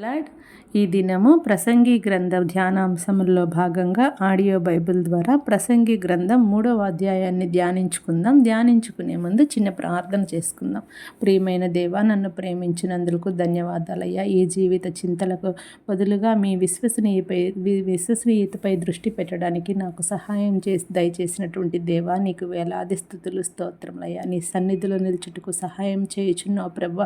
Lord. ఈ దినము ప్రసంగి గ్రంథ ధ్యానాంశముల్లో భాగంగా ఆడియో బైబిల్ ద్వారా ప్రసంగి గ్రంథం మూడవ అధ్యాయాన్ని ధ్యానించుకుందాం. ధ్యానించుకునే ముందు చిన్న ప్రార్థన చేసుకుందాం. ప్రియమైన దేవ నన్ను ప్రేమించినందుకు ధన్యవాదాలయ్యా. ఈ జీవిత చింతలకు బదులుగా మీ విశ్వసనీయపై విశ్వసనీయతపై దృష్టి పెట్టడానికి నాకు సహాయం చేసి దయచేసినటువంటి దేవా నీకు వేలాది స్థుతులు స్తోత్రములయ్యా. నీ సన్నిధిలో నిలుచుటకు సహాయం చేయుచున్నావు ప్రభ.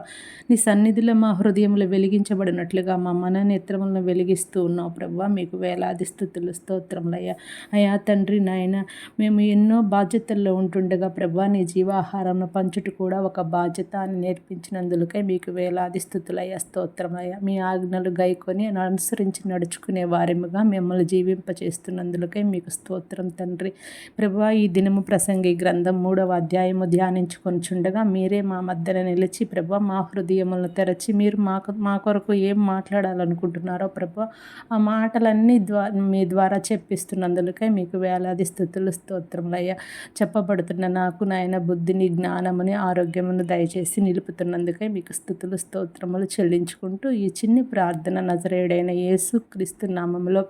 నీ సన్నిధిలో మా హృదయంలో వెలిగించబడినట్లు బిడ్డలుగా మా మన నేత్రములను వెలిగిస్తూ ఉన్నావు ప్రభా. మీకు వేలాది స్థుతులు స్తోత్రములయ్యా. అయ్యా తండ్రి నాయన మేము ఎన్నో బాధ్యతల్లో ఉంటుండగా ప్రభా నీ జీవాహారం పంచుట కూడా ఒక బాధ్యత అని నేర్పించినందులకై మీకు వేలాది స్థుతులయ్యా స్తోత్రమయ్యా మీ ఆజ్ఞలు గైకొని అనుసరించి నడుచుకునే వారముగా మిమ్మల్ని జీవింపచేస్తున్నందులకై మీకు స్తోత్రం తండ్రి. ప్రభా ఈ దినము ప్రసంగి గ్రంథం మూడవ అధ్యాయము ధ్యానించుకొని చుండగా మీరే మా మధ్యన నిలిచి ప్రభా మా హృదయములను తెరచి మీరు మాకు మా కొరకు ఏం మాట్లాడాలనుకుంటున్నారో ప్రభు ఆ మాటలన్నీ ద్వా మీ ద్వారా చెప్పిస్తున్నందులకై మీకు వేలాది స్థుతులు స్తోత్రములయ్యా చెప్పబడుతున్న నాకు నాయన బుద్ధిని జ్ఞానముని ఆరోగ్యమును దయచేసి నిలుపుతున్నందుకై మీకు స్థుతులు స్తోత్రములు చెల్లించుకుంటూ ఈ చిన్ని ప్రార్థన నజరేడైన యేసు క్రీస్తు నామంలో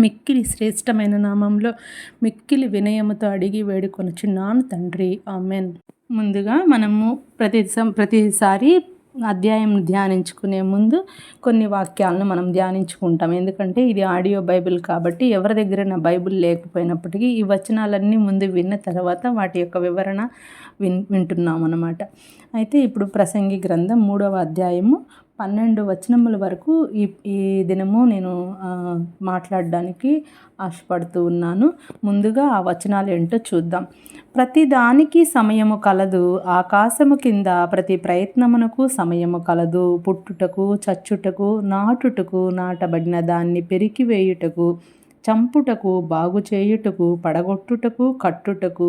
మిక్కిలి శ్రేష్టమైన నామంలో మిక్కిలి వినయముతో అడిగి వేడుకొనుచున్నాను తండ్రి. ఆమెన్. ముందుగా మనము ప్రతి ప్రతిసారి అధ్యాయం ధ్యానించుకునే ముందు కొన్ని వాక్యాలను మనం ధ్యానించుకుంటాం. ఎందుకంటే ఇది ఆడియో బైబిల్ కాబట్టి ఎవరి దగ్గర బైబిల్ లేకపోయినప్పటికీ ఈ వచనాలన్నీ ముందు విన్న తర్వాత వాటి యొక్క వివరణ విన్ వింటున్నాం అన్నమాట అయితే ఇప్పుడు ప్రసంగి గ్రంథం మూడవ అధ్యాయము పన్నెండు వచనముల వరకు ఈ ఈ దినము నేను మాట్లాడడానికి ఆశపడుతూ ఉన్నాను. ముందుగా ఆ వచనాలు ఏంటో చూద్దాం. ప్రతి దానికి సమయము కలదు ఆకాశము కింద ప్రతి ప్రయత్నమునకు సమయము కలదు. పుట్టుటకు చచ్చుటకు నాటుటకు నాటబడిన దాన్ని పెరికివేయుటకు చంపుటకు బాగు చేయుటకు పడగొట్టుటకు కట్టుటకు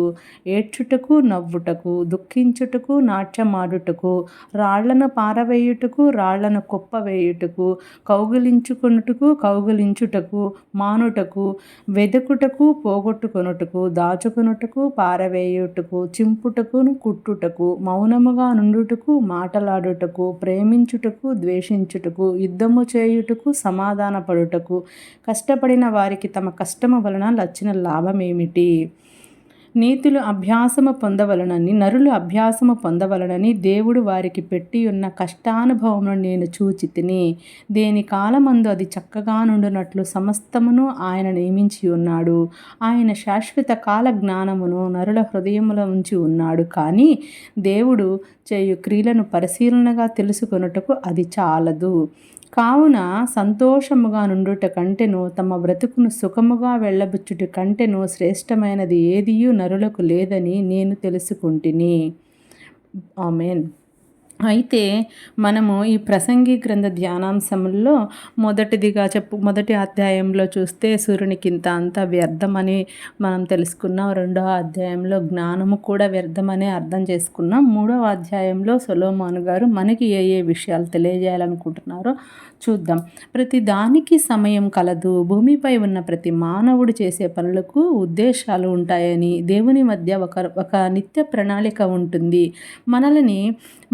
ఏడ్చుటకు నవ్వుటకు దుఃఖించుటకు నాట్యమాడుటకు రాళ్ళను పారవేయుటకు రాళ్ళను కుప్పవేయుటకు కౌగిలించుకొనుటకు కౌగిలించుటకు మానుటకు వెదుకుటకు పోగొట్టుకొనుటకు దాచుకొనుటకు పారవేయుటకు చింపుటకును కుట్టుటకు మౌనముగా నుండుటకు మాటలాడుటకు ప్రేమించుటకు ద్వేషించుటకు యుద్ధము చేయుటకు సమాధానపడుటకు కష్టపడిన వారికి వారికి తమ కష్టము వలన లచ్చిన లాభమేమిటి? నీతులు అభ్యాసము పొందవలనని నరులు అభ్యాసము పొందవలనని దేవుడు వారికి పెట్టి ఉన్న కష్టానుభవమును నేను చూచి తిని దేని కాలమందు అది చక్కగా నుండునట్లు సమస్తమును ఆయన నియమించి ఉన్నాడు ఆయన శాశ్వత కాల జ్ఞానమును నరుల హృదయములో ఉంచి ఉన్నాడు. కానీ దేవుడు చేయు క్రియలను పరిశీలనగా తెలుసుకొనుటకు అది చాలదు. కావున సంతోషముగా నుండుట కంటెను తమ బ్రతుకును సుఖముగా వెళ్ళబుచ్చుట కంటెను శ్రేష్టమైనది ఏదియూ నరులకు లేదని నేను తెలుసుకుంటుని. ఆమెన్. అయితే మనము ఈ ప్రసంగి గ్రంథ ధ్యానాంశంలో మొదటిదిగా చెప్పు మొదటి అధ్యాయంలో చూస్తే సూర్యునికింత అంత వ్యర్థమని మనం తెలుసుకున్నాం. రెండవ అధ్యాయంలో జ్ఞానము కూడా వ్యర్థమని అర్థం చేసుకున్నాం. మూడవ అధ్యాయంలో సొలోమాను గారు మనకి ఏ ఏ విషయాలు తెలియజేయాలనుకుంటున్నారో చూద్దాం. ప్రతి దానికి సమయం కలదు. భూమిపై ఉన్న ప్రతి మానవుడు చేసే పనులకు ఉద్దేశాలు ఉంటాయని దేవుని మధ్య ఒక ఒక నిత్య ప్రణాళిక ఉంటుంది. మనల్ని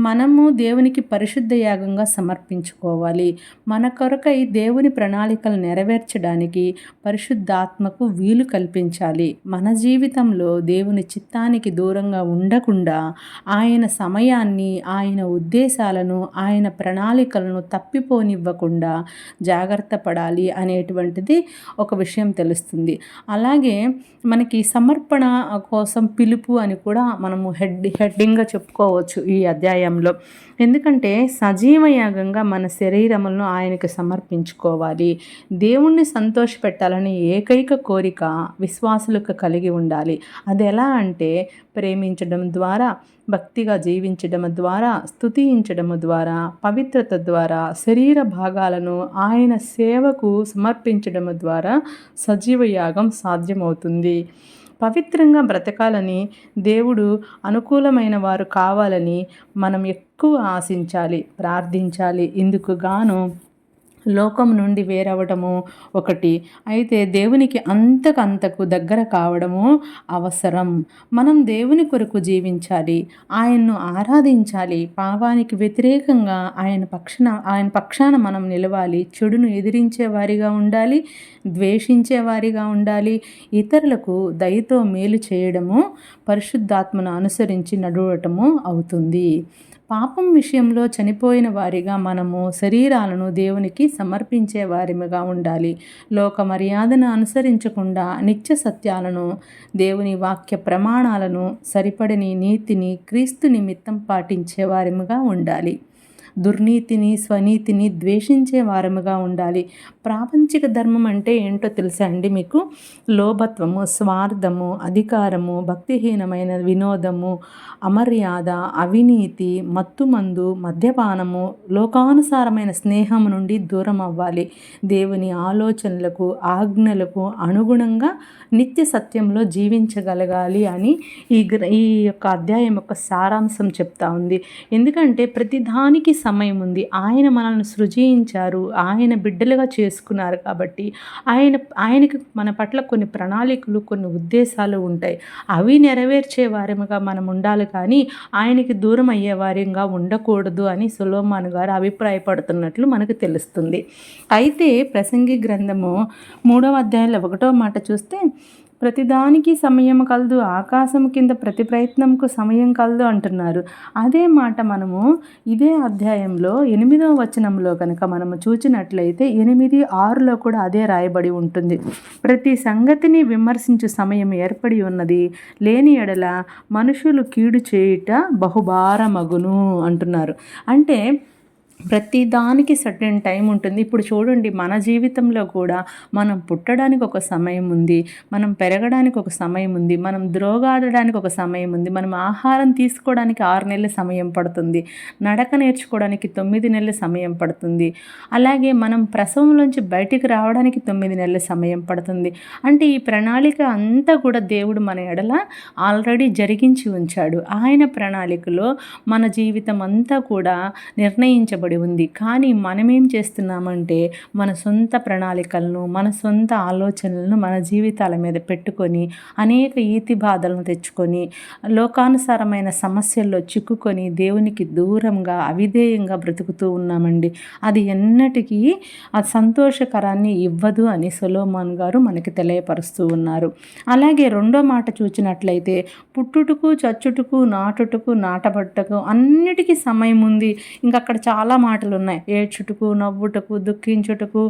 మనము దేవునికి పరిశుద్ధ యాగంగా సమర్పించుకోవాలి. మన కొరకై దేవుని ప్రణాళికలు నెరవేర్చడానికి పరిశుద్ధాత్మకు వీలు కల్పించాలి. మన జీవితంలో దేవుని చిత్తానికి దూరంగా ఉండకుండా ఆయన సమయాన్ని ఆయన ఉద్దేశాలను ఆయన ప్రణాళికలను తప్పిపోనివ్వకుండా జాగ్రత్త పడాలి అనేటువంటిది ఒక విషయం తెలుస్తుంది. అలాగే మనకి సమర్పణ కోసం పిలుపు అని కూడా మనము హెడ్ హెడ్డింగ్గా చెప్పుకోవచ్చు ఈ అధ్యాయం. అధ్యాయంలో ఎందుకంటే సజీవయాగంగా మన శరీరములను ఆయనకు సమర్పించుకోవాలి. దేవుణ్ణి సంతోషపెట్టాలని ఏకైక కోరిక విశ్వాసులకు కలిగి ఉండాలి. అది ఎలా అంటే ప్రేమించడం ద్వారా భక్తిగా జీవించడం ద్వారా స్థుతించడం ద్వారా పవిత్రత ద్వారా శరీర భాగాలను ఆయన సేవకు సమర్పించడం ద్వారా సజీవ యాగం సాధ్యమవుతుంది. పవిత్రంగా బ్రతకాలని దేవుడు అనుకూలమైన వారు కావాలని మనం ఎక్కువ ఆశించాలి ప్రార్థించాలి. ఇందుకు గాను లోకం నుండి వేరవడము ఒకటి. అయితే దేవునికి అంతకంతకు దగ్గర కావడము అవసరం. మనం దేవుని కొరకు జీవించాలి. ఆయన్ను ఆరాధించాలి. పావానికి వ్యతిరేకంగా ఆయన పక్షన ఆయన పక్షాన మనం నిలవాలి. చెడును ఎదిరించే వారిగా ఉండాలి. ద్వేషించే వారిగా ఉండాలి. ఇతరులకు దయతో మేలు చేయడము పరిశుద్ధాత్మను అనుసరించి నడవటము అవుతుంది. పాపం విషయంలో చనిపోయిన వారిగా మనము శరీరాలను దేవునికి సమర్పించే వారిగా ఉండాలి. లోక మర్యాదను అనుసరించకుండా నిత్య సత్యాలను దేవుని వాక్య ప్రమాణాలను సరిపడని నీతిని క్రీస్తు నిమిత్తం పాటించే వారిగా ఉండాలి. దుర్నీతిని స్వనీతిని ద్వేషించే వారముగా ఉండాలి. ప్రాపంచిక ధర్మం అంటే ఏంటో తెలుసా అండి మీకు? లోభత్వము స్వార్థము అధికారము భక్తిహీనమైన వినోదము అమర్యాద అవినీతి మత్తుమందు మద్యపానము లోకానుసారమైన స్నేహం నుండి దూరం అవ్వాలి దేవుని ఆలోచనలకు ఆజ్ఞలకు అనుగుణంగా నిత్య సత్యంలో జీవించగలగాలి అని ఈ ఈ యొక్క అధ్యాయం యొక్క సారాంశం చెప్తా ఉంది. ఎందుకంటే ప్రతిదానికి సమయం ఉంది. ఆయన మనల్ని సృజించారు. ఆయన బిడ్డలుగా చేసుకున్నారు కాబట్టి ఆయన ఆయనకి మన పట్ల కొన్ని ప్రణాళికలు కొన్ని ఉద్దేశాలు ఉంటాయి. అవి నెరవేర్చే వారముగా మనం ఉండాలి కానీ ఆయనకి దూరం అయ్యే వారంగా ఉండకూడదు అని సులోమాన్ గారు అభిప్రాయపడుతున్నట్లు మనకు తెలుస్తుంది. అయితే ప్రసంగి గ్రంథము మూడవ అధ్యాయంలో ఒకటో మాట చూస్తే ప్రతిదానికి సమయం కలదు ఆకాశం కింద ప్రతి ప్రయత్నంకు సమయం కలదు అంటున్నారు. అదే మాట మనము ఇదే అధ్యాయంలో ఎనిమిదవ వచనంలో కనుక మనము చూచినట్లయితే ఎనిమిది ఆరులో కూడా అదే రాయబడి ఉంటుంది. ప్రతి సంగతిని విమర్శించు సమయం ఏర్పడి ఉన్నది. లేని ఎడల మనుషులు కీడు చేయుట బహుభారమగును అంటున్నారు. అంటే ప్రతి దానికి సర్టెన్ టైం ఉంటుంది. ఇప్పుడు చూడండి మన జీవితంలో కూడా మనం పుట్టడానికి ఒక సమయం ఉంది మనం పెరగడానికి ఒక సమయం ఉంది మనం ద్రోగాడడానికి ఒక సమయం ఉంది మనం ఆహారం తీసుకోవడానికి ఆరు నెలల సమయం పడుతుంది నడక నేర్చుకోవడానికి తొమ్మిది నెలల సమయం పడుతుంది అలాగే మనం ప్రసవంలోంచి బయటికి రావడానికి తొమ్మిది నెలల సమయం పడుతుంది. అంటే ఈ ప్రణాళిక అంతా కూడా దేవుడు మన ఎడల ఆల్రెడీ జరిగించి ఉంచాడు. ఆయన ప్రణాళికలో మన జీవితం అంతా కూడా నిర్ణయించబడి రాయబడి ఉంది. కానీ మనమేం చేస్తున్నామంటే మన సొంత ప్రణాళికలను మన సొంత ఆలోచనలను మన జీవితాల మీద పెట్టుకొని అనేక ఈతి బాధలను తెచ్చుకొని లోకానుసారమైన సమస్యల్లో చిక్కుకొని దేవునికి దూరంగా అవిధేయంగా బ్రతుకుతూ ఉన్నామండి. అది ఎన్నటికీ ఆ సంతోషకరాన్ని ఇవ్వదు అని సొలోమాన్ గారు మనకి తెలియపరుస్తూ ఉన్నారు. అలాగే రెండో మాట చూచినట్లయితే పుట్టుటకు చచ్చుటకు నాటుటకు నాటబట్టకు అన్నిటికీ సమయం ఉంది. ఇంకా అక్కడ చాలా మాటలు ఉన్నాయి ఏడ్చుటకు నవ్వుటకు దుఃఖించుటకు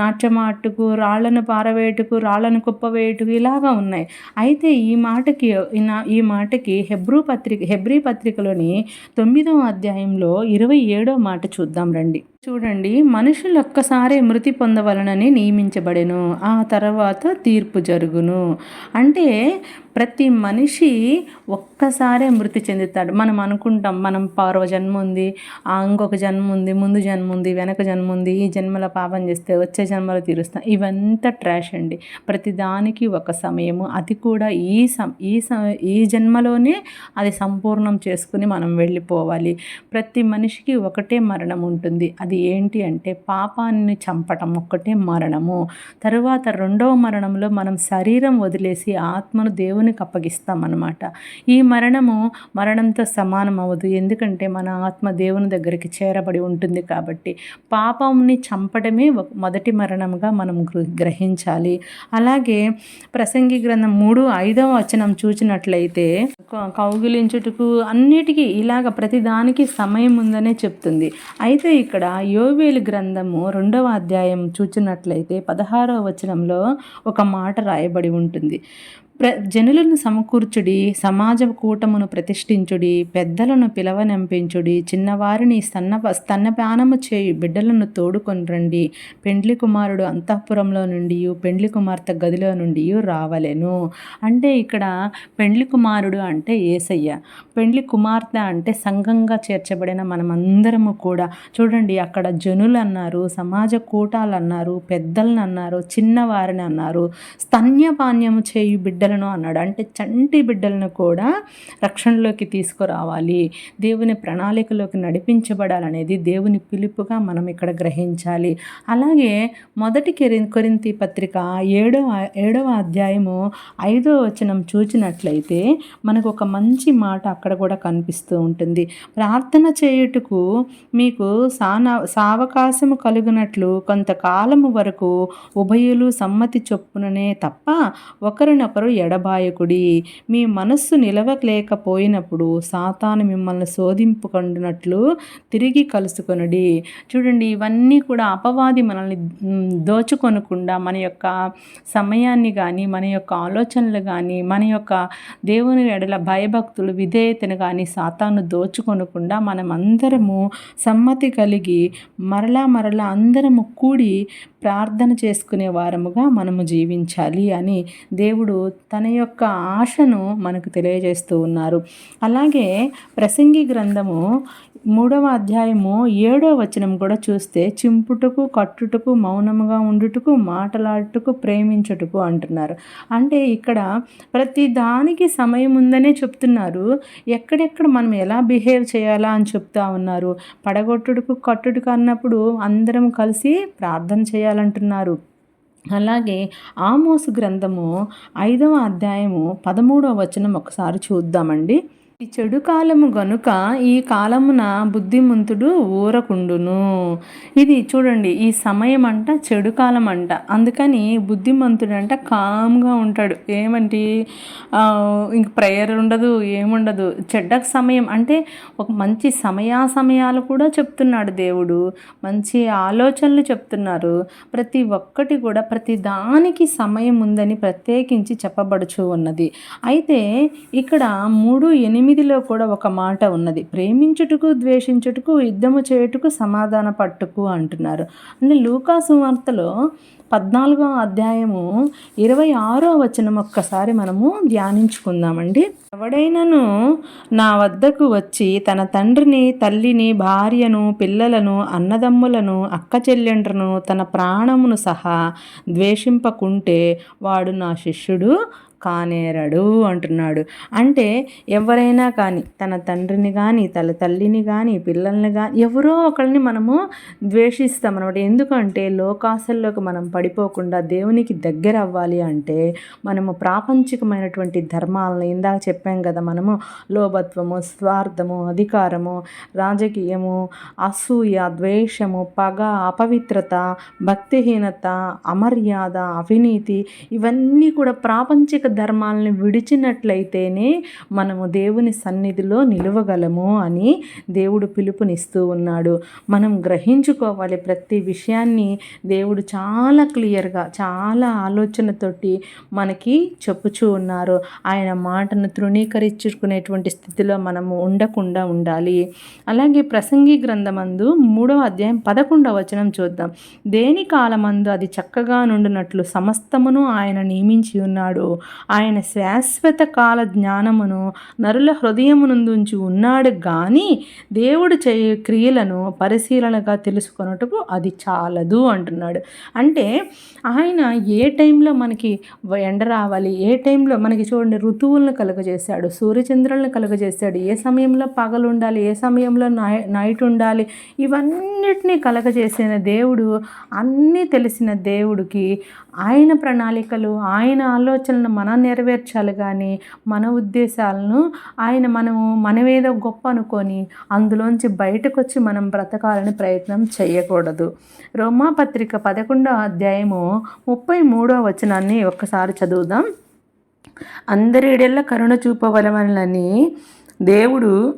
నాట్యమాటుకు రాళ్ళను పారవేయటకు రాళ్ళను కుప్పవేయటకు ఇలాగా ఉన్నాయి. అయితే ఈ మాటకి ఈ మాటకి హెబ్రూ పత్రిక హెబ్రీ పత్రికలోని తొమ్మిదవ అధ్యాయంలో ఇరవై ఏడో మాట చూద్దాం రండి. చూడండి మనుషులు ఒక్కసారే మృతి పొందవలనని నియమించబడెను ఆ తర్వాత తీర్పు జరుగును. అంటే ప్రతి మనిషి ఒక్కసారే మృతి చెందుతాడు. మనం అనుకుంటాం మనం పార్వ జన్మ ఉంది ఇంకొక జన్మ ఉంది ముందు జన్మ ఉంది వెనక జన్మ ఉంది ఈ జన్మలో పాపం చేస్తే వచ్చే జన్మలో తీరుస్తాం. ఇవంతా ట్రాష్ అండి. ప్రతిదానికి ఒక సమయము. అది కూడా ఈ సమ ఈ ఈ జన్మలోనే అది సంపూర్ణం చేసుకుని మనం వెళ్ళిపోవాలి. ప్రతి మనిషికి ఒకటే మరణం ఉంటుంది. అది అది ఏంటి అంటే పాపాన్ని చంపటం ఒక్కటే మరణము. తరువాత రెండవ మరణంలో మనం శరీరం వదిలేసి ఆత్మను దేవునికి అప్పగిస్తామన్నమాట. ఈ మరణము మరణంతో సమానం అవ్వదు. ఎందుకంటే మన ఆత్మ దేవుని దగ్గరికి చేరబడి ఉంటుంది కాబట్టి పాపంని చంపడమే మొదటి మరణంగా మనం గ్రహించాలి. అలాగే ప్రసంగి గ్రంథం మూడు ఐదవ వచనం చూచినట్లయితే కౌగిలించుటకు అన్నిటికీ ఇలాగ ప్రతిదానికి సమయం ఉందనే చెప్తుంది. అయితే ఇక్కడ యోవేలు గ్రంథము రెండవ అధ్యాయం చూచినట్లయితే పదహారవ వచనంలో ఒక మాట రాయబడి ఉంటుంది. ప్ర జనులను సమకూర్చుడి సమాజ కూటమును ప్రతిష్ఠించుడి పెద్దలను పిలవనంపించుడి చిన్నవారిని స్తన్న స్తన్నపానము చేయి బిడ్డలను తోడుకొని రండి. పెండ్లి కుమారుడు అంతఃపురంలో నుండి పెండ్లి కుమార్తె గదిలో నుండి రావలెను. అంటే ఇక్కడ పెండ్లి కుమారుడు అంటే ఏసయ్య. పెండ్లి కుమార్తె అంటే సంఘంగా చేర్చబడిన మనమందరము కూడా. చూడండి అక్కడ జనులు అన్నారు సమాజ కూటాలు అన్నారు పెద్దలను అన్నారు చిన్నవారిని అన్నారు. స్తన్యపాన్యము చేయు బిడ్డ బిడ్డలను అన్నాడు. అంటే చంటి బిడ్డలను కూడా రక్షణలోకి తీసుకురావాలి. దేవుని ప్రణాళికలోకి నడిపించబడాలనేది దేవుని పిలుపుగా మనం ఇక్కడ గ్రహించాలి. అలాగే మొదటి కెరి కొరింతి పత్రిక ఏడవ ఏడవ అధ్యాయము ఐదో వచనం చూచినట్లయితే మనకు ఒక మంచి మాట అక్కడ కూడా కనిపిస్తూ ఉంటుంది. ప్రార్థన చేయుటకు మీకు సానా సావకాశము కలుగునట్లు కొంతకాలము వరకు ఉభయులు సమ్మతి చొప్పుననే తప్ప ఒకరినొకరు ఎడబాయకుడి. మీ మనస్సు నిలవలేకపోయినప్పుడు సాతాను మిమ్మల్ని శోధింపుకుంటున్నట్లు తిరిగి కలుసుకొనడి. చూడండి ఇవన్నీ కూడా అపవాది మనల్ని దోచుకొనకుండా మన యొక్క సమయాన్ని కానీ మన యొక్క ఆలోచనలు కానీ మన యొక్క దేవుని ఎడల భయభక్తులు విధేయతను కానీ సాతాను దోచుకొనకుండా మనం అందరము సమ్మతి కలిగి మరలా మరలా అందరము కూడి ప్రార్థన చేసుకునే వారముగా మనము జీవించాలి అని దేవుడు తన యొక్క ఆశను మనకు తెలియజేస్తూ ఉన్నారు. అలాగే ప్రసంగి గ్రంథము మూడవ అధ్యాయము ఏడవ వచనం కూడా చూస్తే చింపుటకు కట్టుటకు మౌనముగా ఉండుటకు మాటలాడుటకు ప్రేమించుటకు అంటున్నారు. అంటే ఇక్కడ ప్రతి దానికి సమయం ఉందనే చెప్తున్నారు. ఎక్కడెక్కడ మనం ఎలా బిహేవ్ చేయాలా అని చెప్తా ఉన్నారు. పడగొట్టుడుకు కట్టుడుకు అన్నప్పుడు అందరం కలిసి ప్రార్థన చేయాలంటున్నారు. అలాగే ఆమోసు గ్రంథము ఐదవ అధ్యాయము పదమూడవ వచనం ఒకసారి చూద్దామండి. ఈ చెడు కాలము గనుక ఈ కాలమున బుద్ధిమంతుడు ఊరకుండును. ఇది చూడండి ఈ సమయం అంట చెడు కాలం అంట అందుకని బుద్ధిమంతుడు అంట కామ్గా ఉంటాడు. ఏమంటి? ఇంక ప్రేయర్ ఉండదు ఏముండదు. చెడ్డ సమయం అంటే ఒక మంచి సమయా సమయాలు కూడా చెప్తున్నాడు దేవుడు. మంచి ఆలోచనలు చెప్తున్నారు. ప్రతి ఒక్కటి కూడా ప్రతి దానికి సమయం ఉందని ప్రత్యేకించి చెప్పబడుచు ఉన్నది. అయితే ఇక్కడ మూడు ఎనిమిది ఎనిమిదిలో కూడా ఒక మాట ఉన్నది. ప్రేమించుటకు ద్వేషించుటకు యుద్ధము చేయుటకు సమాధాన పట్టుకు అంటున్నారు. అంటే లూకాసు వార్తలో పద్నాలుగో అధ్యాయము ఇరవై ఆరో వచనం ఒక్కసారి మనము ధ్యానించుకుందామండి. ఎవడైనను నా వద్దకు వచ్చి తన తండ్రిని తల్లిని భార్యను పిల్లలను అన్నదమ్ములను అక్క చెల్లెండ్రను తన ప్రాణమును సహా ద్వేషింపకుంటే వాడు నా శిష్యుడు కానేరడు అంటున్నాడు. అంటే ఎవరైనా కానీ తన తండ్రిని కానీ తన తల్లిని కానీ పిల్లల్ని కానీ ఎవరో ఒకరిని మనము ద్వేషిస్తాం అనమాట ఎందుకంటే లోకాశల్లోకి మనం పడిపోకుండా దేవునికి దగ్గర అవ్వాలి అంటే మనము ప్రాపంచికమైనటువంటి ధర్మాలను ఇందాక చెప్పాం కదా మనము లోభత్వము స్వార్థము అధికారము రాజకీయము అసూయ ద్వేషము పగ అపవిత్రత భక్తిహీనత అమర్యాద అవినీతి ఇవన్నీ కూడా ప్రాపంచిక ధర్మాలను విడిచినట్లయితేనే మనము దేవుని సన్నిధిలో నిలవగలము అని దేవుడు పిలుపునిస్తూ ఉన్నాడు. మనం గ్రహించుకోవాలి ప్రతి విషయాన్ని దేవుడు చాలా క్లియర్గా చాలా ఆలోచనతోటి మనకి చెప్పుచూ ఉన్నారు. ఆయన మాటను తృణీకరించుకునేటువంటి స్థితిలో మనము ఉండకుండా ఉండాలి. అలాగే ప్రసంగి గ్రంథమందు మూడవ అధ్యాయం పదకొండవ వచనం చూద్దాం. దేని కాలమందు అది చక్కగా నుండినట్లు సమస్తమును ఆయన నియమించి ఉన్నాడు. ఆయన శాశ్వత కాల జ్ఞానమును నరుల హృదయమునందుంచి ఉన్నాడు కానీ దేవుడు చే క్రియలను పరిశీలనగా తెలుసుకొనుటకు అది చాలదు అంటున్నాడు. అంటే ఆయన ఏ టైంలో మనకి ఎండ రావాలి ఏ టైంలో మనకి చూడండి ఋతువులను కలుగజేశాడు సూర్యచంద్రులను కలుగజేశాడు ఏ సమయంలో పగలు ఉండాలి ఏ సమయంలో నైట్ ఉండాలి ఇవన్నిటినీ కలగజేసిన దేవుడు అన్నీ తెలిసిన దేవుడికి ఆయన ప్రణాళికలు ఆయన ఆలోచనలు మన నెరవేర్చాలి కానీ మన ఉద్దేశాలను ఆయన మనము మనమేదో గొప్ప అనుకొని అందులోంచి బయటకు వచ్చి మనం బ్రతకాలని ప్రయత్నం చేయకూడదు. రోమాపత్రిక పదకొండవ అధ్యాయము ముప్పై మూడవ వచనాన్ని ఒక్కసారి చదువుదాం. అందరిడెల్ల కరుణ చూపవలమని దేవుడు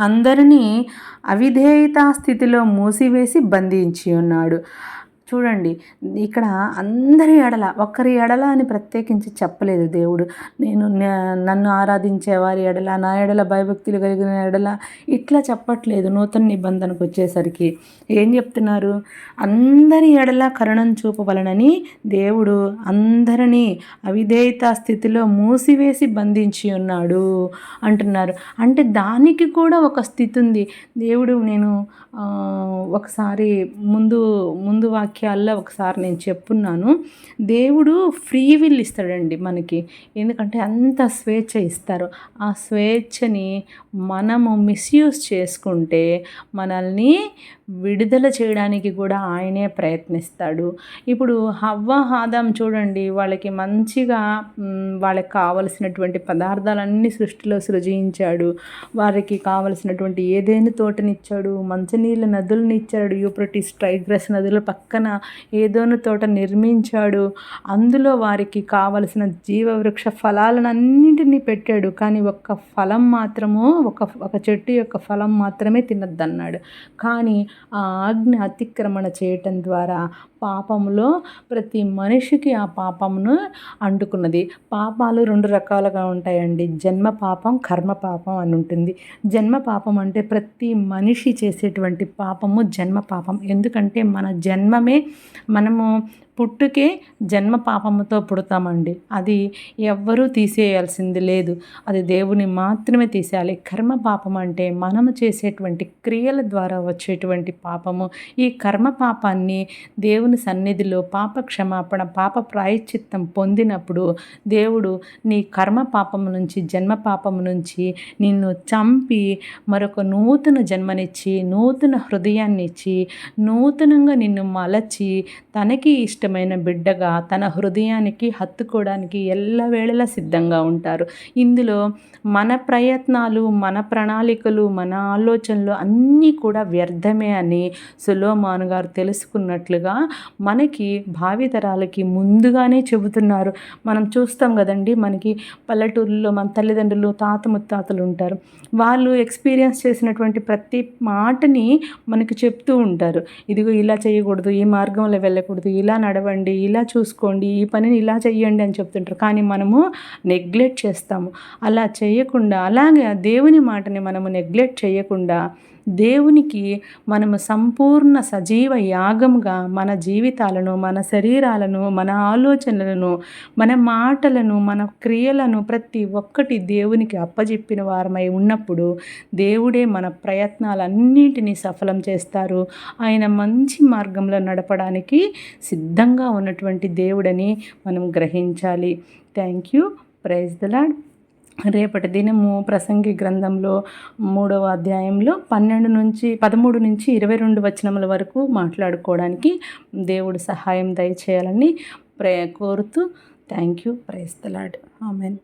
అందరినీ అవిధేయతా స్థితిలో మూసివేసి బంధించి ఉన్నాడు. చూడండి ఇక్కడ అందరి ఎడల ఒక్కరి ఎడల అని ప్రత్యేకించి చెప్పలేదు దేవుడు. నేను నన్ను ఆరాధించే వారి ఎడల నా ఎడల భయభక్తులు కలిగిన ఎడల ఇట్లా చెప్పట్లేదు నూతన నిబంధనకు వచ్చేసరికి. ఏం చెప్తున్నారు? అందరి ఎడల కరుణం చూపవలనని దేవుడు అందరినీ అవిధేయత స్థితిలో మూసివేసి బంధించి ఉన్నాడు అంటున్నారు. అంటే దానికి కూడా ఒక స్థితి ఉంది. దేవుడు నేను ఒకసారి ముందు ముందు వాక్యం వాక్యాల్లో ఒకసారి నేను చెప్పున్నాను. దేవుడు ఫ్రీ విల్ ఇస్తాడండి మనకి. ఎందుకంటే అంత స్వేచ్ఛ ఇస్తారు. ఆ స్వేచ్ఛని మనము మిస్యూజ్ చేసుకుంటే మనల్ని విడుదల చేయడానికి కూడా ఆయనే ప్రయత్నిస్తాడు. ఇప్పుడు హవ్వ హాదం చూడండి వాళ్ళకి మంచిగా వాళ్ళకి కావలసినటువంటి పదార్థాలన్నీ సృష్టిలో సృజించాడు. వారికి కావలసినటువంటి ఏదైనా తోటనిచ్చాడు మంచినీళ్ళ నదులను ఇచ్చాడు యూప్రటిస్ ట్రైగ్రస్ నదుల పక్కన ఏదోను తోట నిర్మించాడు. అందులో వారికి కావలసిన జీవవృక్ష ఫలాలను అన్నింటినీ పెట్టాడు. కానీ ఒక్క ఫలం మాత్రము ఒక ఒక చెట్టు యొక్క ఫలం మాత్రమే తినొద్దన్నాడు. కానీ ఆ ఆజ్ఞ అతిక్రమణ చేయటం ద్వారా పాపములో ప్రతి మనిషికి ఆ పాపమును అంటుకున్నది. పాపాలు రెండు రకాలుగా ఉంటాయండి. జన్మ పాపం కర్మ పాపం అని ఉంటుంది. జన్మ పాపం అంటే ప్రతి మనిషి చేసేటువంటి పాపము జన్మ పాపం. ఎందుకంటే మన జన్మమే మనము పుట్టుకే జన్మ పాపముతో పుడతామండి. అది ఎవ్వరూ తీసేయాల్సింది లేదు. అది దేవుని మాత్రమే తీసేయాలి. కర్మ పాపం అంటే మనము చేసేటువంటి క్రియల ద్వారా వచ్చేటువంటి పాపము. ఈ కర్మ పాపాన్ని దేవుని సన్నిధిలో పాప క్షమాపణ పాప ప్రాయశ్చిత్తం పొందినప్పుడు దేవుడు నీ కర్మ పాపము నుంచి జన్మ పాపము నుంచి నిన్ను చంపి మరొక నూతన జన్మనిచ్చి నూతన హృదయాన్ని ఇచ్చి నూతనంగా నిన్ను మలచి తనకి ఇష్టమైన బిడ్డగా తన హృదయానికి హత్తుకోవడానికి ఎల్లవేళలా సిద్ధంగా ఉంటారు. ఇందులో మన ప్రయత్నాలు మన ప్రణాళికలు మన ఆలోచనలు అన్నీ కూడా వ్యర్థమే అని సులోమాను గారు తెలుసుకున్నట్లుగా మనకి భావితరాలకి ముందుగానే చెబుతున్నారు. మనం చూస్తాం కదండి మనకి పల్లెటూరులో మన తల్లిదండ్రులు తాత ముత్తాతలు ఉంటారు. వాళ్ళు ఎక్స్పీరియన్స్ చేసినటువంటి ప్రతి మాటని మనకి చెప్తూ ఉంటారు. ఇదిగో ఇలా చేయకూడదు ఈ మార్గంలో వెళ్ళకూడదు ఇలా నడవండి ఇలా చూసుకోండి ఈ పనిని ఇలా చేయండి అని చెప్తుంటారు. కానీ మనము నెగ్లెక్ట్ చేస్తాము. అలా చేయకుండా అలాగే దేవుని మాటని మనము నెగ్లెక్ట్ చేయకుండా దేవునికి మనము సంపూర్ణ సజీవ యాగంగా మన జీవితాలను మన శరీరాలను మన ఆలోచనలను మన మాటలను మన క్రియలను ప్రతి ఒక్కటి దేవునికి అప్పజెప్పిన వారమై ఉన్నప్పుడు దేవుడే మన ప్రయత్నాలన్నింటినీ సఫలం చేస్తారు. ఆయన మంచి మార్గంలో నడపడానికి సిద్ధంగా ఉన్నటువంటి దేవుడని మనం గ్రహించాలి. Thank you praise the Lord రేపటి దినము ప్రసంగి గ్రంథంలో మూడవ అధ్యాయంలో పన్నెండు నుంచి పదమూడు నుంచి ఇరవై రెండు వచనముల వరకు మాట్లాడుకోవడానికి దేవుడు సహాయం దయచేయాలని ప్రే కోరుతూ thank you praise the Lord amen.